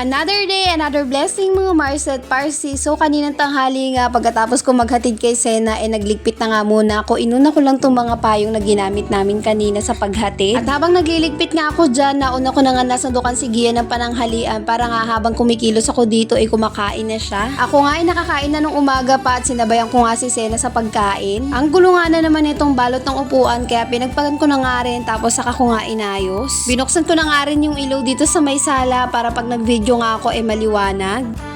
Another day, another blessing mga Mars at Parsi. So kaninang tanghali nga pagkatapos ko maghatid kay Sena eh nagligpit na nga muna ako. Inuna ko lang tong mga payong na ginamit namin kanina sa paghatid. At habang nagliligpit nga ako dyan, nauna ko na nga nasandukan si Gia ng pananghalian para nga habang kumikilos ako dito ay kumakain na siya. Ako nga ay nakakain na nung umaga pa at sinabayan ko nga si Sena sa pagkain. Ang gulo nga na naman itong balot ng upuan kaya pinagpagan ko na nga rin tapos saka ko nga inayos. Binuksan ko na nga rin yung ilaw dito sa may sala para pag nag-video nga ako ay maliwanag.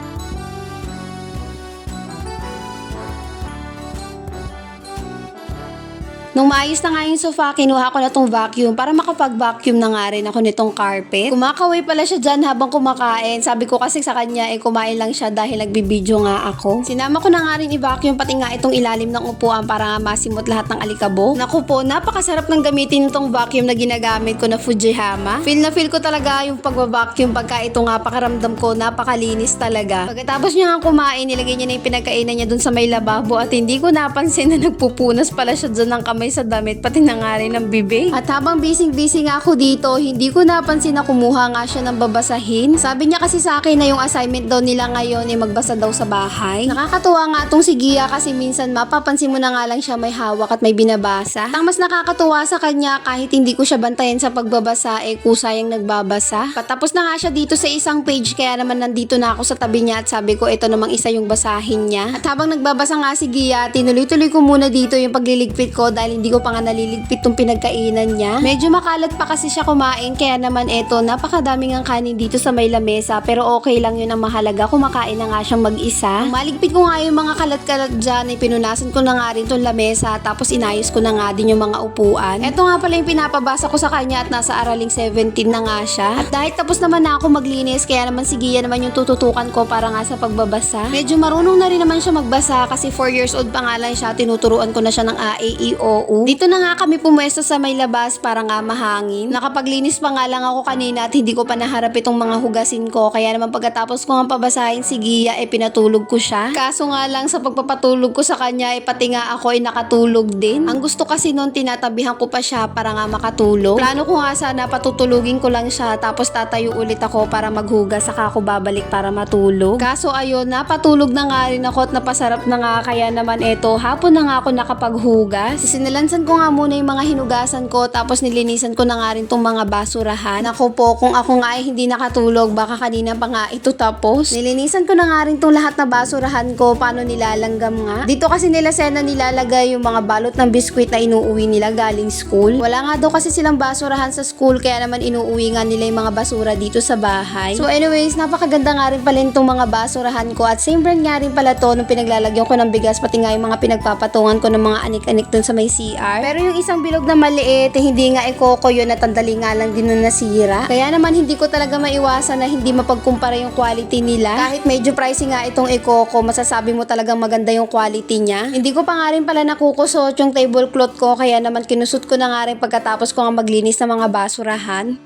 Nung maayos na nga yung sofa, kinuha ko na tong vacuum para makapag-vacuum na nga rin ako nitong carpet. Kumakaway pala siya dyan habang kumakain. Sabi ko kasi sa kanya, eh kumain lang siya dahil nagbibideo nga ako. Sinama ko na nga rin i-vacuum pati nga itong ilalim ng upuan para nga masimot lahat ng alikabok. Naku po, napakasarap ng gamitin itong vacuum na ginagamit ko na Fujihama. Feel na feel ko talaga yung pagbabacuum pagka ito nga pakaramdam ko, napakalinis talaga. Pagkatapos niya nga kumain, nilagay niya na yung pinagkainan niya dun sa may lababo at hindi ko napansin na nagpupunas pala siya dyan ng kamay sa damit pati na nga rin ng bibig. At habang nga ako dito, hindi ko napansin na kumuha nga siya ng babasahin. Sabi niya kasi sa akin na yung assignment daw nila ngayon ay magbasa daw sa bahay. Nakakatuwa nga tong si Gia kasi minsan mapapansin mo na nga lang siya may hawak at may binabasa. Ang mas nakakatuwa sa kanya kahit hindi ko siya bantayan sa pagbabasa eh kusayang nagbabasa. Patapos na nga siya dito sa isang page kaya naman nandito na ako sa tabi niya at sabi ko ito namang isa yung basahin niya. At habang nagbabasa nga si Gia, tinuloy-tuloy ko muna dito yung pagliligpit ko dahil hindi ko pa nga naliligpit tong pinagkainan niya. Medyo makalat pa kasi siya kumain kaya naman eto napakadaming ang kanin dito sa may lamesa pero okay lang yun ang mahalaga kumakain na nga siyang mag-isa. Maligpit ko nga yung mga kalat-kalat dyan ay pinunasan ko na nga rin tong lamesa tapos inayos ko na nga din yung mga upuan. Eto nga pala yung pinapabasa ko sa kanya at nasa araling 17 na nga siya. At dahil tapos naman na ako maglinis kaya naman si Gia naman yung tututukan ko para nga sa pagbabasa. Medyo marunong na rin naman siya magbasa kasi 4 years old pa nga lang siya tinuturuan ko na siya ng A, E, O, U. Dito na nga kami pumwesto sa may labas para nga mahangin. Nakapaglinis pa nga lang ako kanina at hindi ko pa naharap itong mga hugasin ko. Kaya naman pagkatapos ko nga pabasahin si Gia, eh pinatulog ko siya. Kaso nga lang sa pagpapatulog ko sa kanya, eh pati nga ako ay nakatulog din. Ang gusto kasi noon tinatabihan ko pa siya para nga makatulog. Plano ko nga sana patutulugin ko lang siya tapos tatayo ulit ako para maghugas saka ako babalik para matulog. Kaso ayun, napatulog na nga rin ako at napasarap na nga kaya naman eto, hapon na nga ako nakapaghugas. Sinilansan ko nga muna yung mga hinugasan ko tapos nilinisan ko na nga rin tong mga basurahan. Ako po, kung ako nga ay hindi nakatulog, baka kanina pa nga ito tapos. Nilinisan ko na nga rin tong lahat na basurahan ko, paano nilalanggam nga. Dito kasi nila Sena nilalagay yung mga balot ng biskwit na inuuwi nila galing school. Wala nga daw kasi silang basurahan sa school, kaya naman inuuwi nga nila yung mga basura dito sa bahay. So anyways, napakaganda nga rin pala itong mga basurahan ko at same brand nga rin pala to nung pinaglalagyan ko ng bigas pati nga yung mga pinagpapatungan ko ng mga anik-anik dun sa may CR. Pero yung isang bilog na maliit, eh, hindi nga ekoko yun at ang dali nga lang din na nasira. Kaya naman hindi ko talaga maiwasan na hindi mapagkumpara yung quality nila. Kahit medyo pricey nga itong ekoko, masasabi mo talagang maganda yung quality niya. Hindi ko pa nga rin pala nakukusot yung tablecloth ko kaya naman kinusot ko na nga rin pagkatapos ko nga maglinis ng mga basurahan.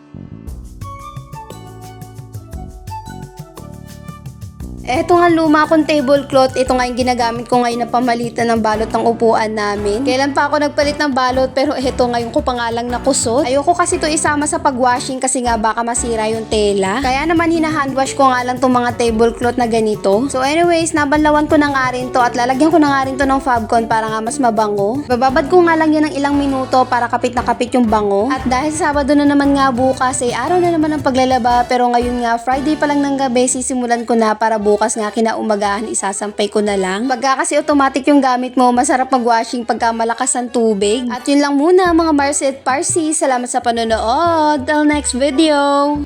Eto nga luma kong tablecloth, ito nga yung ginagamit ko ngayon na pamalitan ng balot ng upuan namin. Kailan pa ako nagpalit ng balot pero eto ngayon ko pa nga lang nakusot. Ayoko kasi to isama sa pagwashing kasi nga baka masira yung tela. Kaya naman hinahandwash ko nga lang tong mga tablecloth na ganito. So anyways, nabanlawan ko na nga rin to at lalagyan ko na nga rin to ng Fabcon para nga mas mabango. Bababad ko nga lang yun ng ilang minuto para kapit na kapit yung bango. At dahil Sabado na naman nga bukas ay araw na naman ng paglalaba pero ngayon nga Friday pa lang ng gabi sisimulan ko na para bukas nga kinaumagahan isasampay ko na lang. Pagka kasi automatic yung gamit mo, masarap mag-washing pagka malakas ang tubig. At yun lang muna mga Marset Parsi. Salamat sa panonood. Till next video!